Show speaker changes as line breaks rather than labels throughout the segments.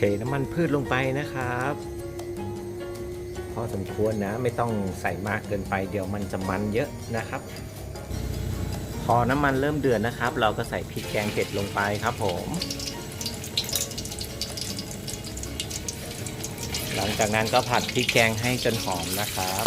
เทน้ำมันพืชลงไปนะครับ พอสมควรนะไม่ต้องใส่มากเกินไปเดี๋ยวมันจะมันเยอะนะครับ พอน้ำมันเริ่มเดือดนะครับ เราก็ใส่พริกแกงเผ็ดลงไปครับผม หลังจากนั้นก็ผัดพริกแกงให้จนหอมนะครับ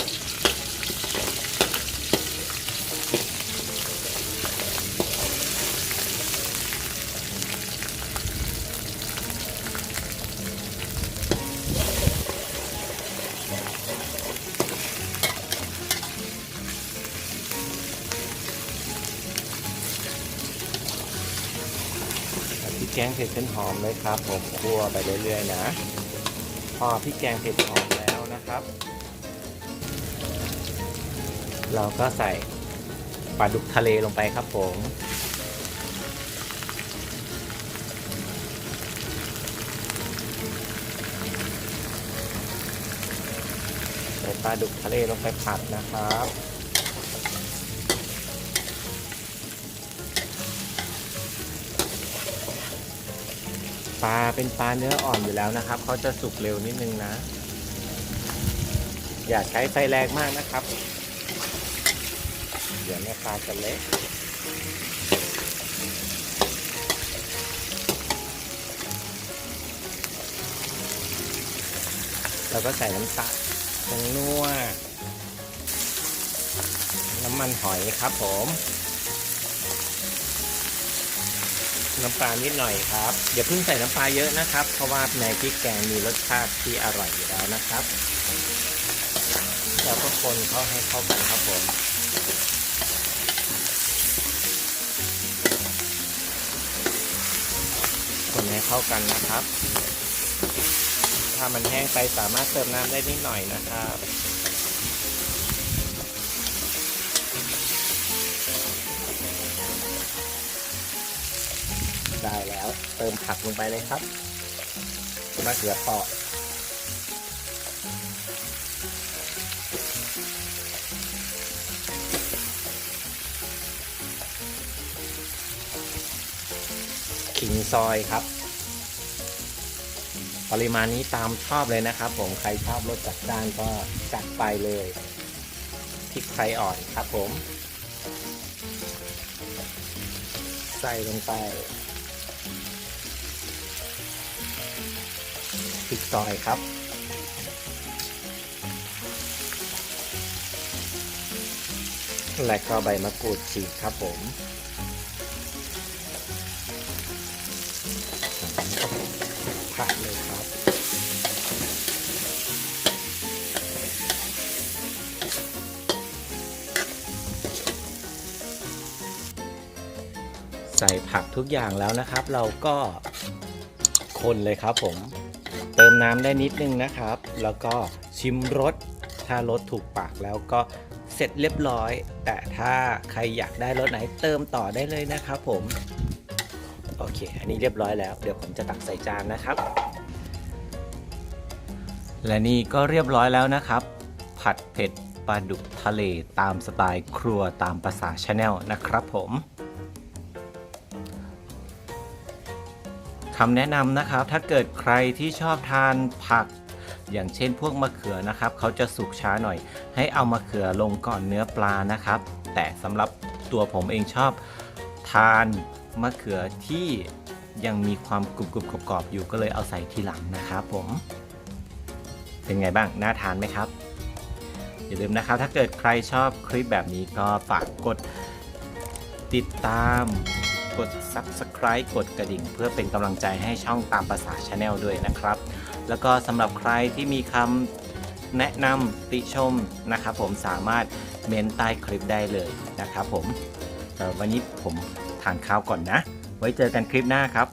แกงเผ็ดจนหอมเลยครับ ผมคั่วไปเรื่อยๆนะ พอพริกแกงเผ็ดหอมแล้วนะครับ เราก็ใส่ปลาดุกทะเลลงไปครับผมใส่ปลาดุกทะเลลงไปผัดนะครับ ปลาเป็นปลาเนื้ออ่อนอยู่แล้วนะครับเขาจะสุกเร็วนิดนึงนะ อย่าใช้ไฟแรงมากนะครับ เดี๋ยวแม่ปลาจะเละแล้วก็ใส่น้ำตาลผงนัวน้ำมันหอยครับผม น้ำปลานิดหน่อยครับอย่าเพิ่งใส่น้ำปลาเยอะนะครับ เพราะว่าในพริกแกงมีรสชาติที่อร่อยอยู่แล้วนะครับแล้วก็คนเข้าให้เข้ากันครับผมคนให้เข้ากันนะครับ ถ้ามันแห้งไปสามารถเติมน้ำได้นิดหน่อยนะครับ ได้แล้ว เติมผักลงไปเลยครับมะเขือเปราะขิงซอยครับ ปริมาณนี้ตามชอบเลยนะครับ ผมใครชอบรสจัดจ้านก็จัดไปเลยพริกไทยอ่อนครับผม ใส่ลงไป ซอยครับ และก็ใบมะกรูดฉีกครับผมผัดเลยครับ ใส่ผักทุกอย่างแล้วนะครับ เราก็คนเลยครับผม ติมน้ำได้นิดนึงนะครับ แล้วก็ชิมรสถ้ารสถูกปากแล้วก็เสร็จเรียบร้อย แต่ถ้าใครอยากได้รสไหนเติมต่อได้เลยนะครับผมโอเค อันนี้เรียบร้อยแล้ว เดี๋ยวผมจะตักใส่จานนะครับ และนี่ก็เรียบร้อยแล้วนะครับ ผัดเผ็ดปลาดุกทะเลตามสไตล์ครัวตามภาษาชาแนลนะครับผม คำแนะนำนะครับ ถ้าเกิดใครที่ชอบทานผัก อย่างเช่นพวกมะเขือนะครับ เขาจะสุกช้าหน่อย ให้เอามะเขือลงก่อนเนื้อปลานะครับ แต่สำหรับตัวผมเองชอบทานมะเขือที่ยังมีความกรุบกรุบกรอบๆอยู่ก็เลยเอาใส่ทีหลังนะครับผม เป็นไงบ้าง น่าทานไหมครับ อย่าลืมนะครับ ถ้าเกิดใครชอบคลิปแบบนี้ก็ฝากกดติดตาม กด Subscribe กดกระดิ่ง เพื่อเป็นกำลังใจให้ช่องตามภาษาชาแนลด้วยนะครับ แล้วก็สำหรับใครที่มีคำแนะนำติชมนะครับผมสามารถเมนใต้คลิปได้เลยนะครับผมวันนี้ผมทานข้าวก่อนนะ ไว้เจอกันคลิปหน้าครับ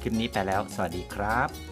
คลิปนี้ไปแล้ว สวัสดีครับ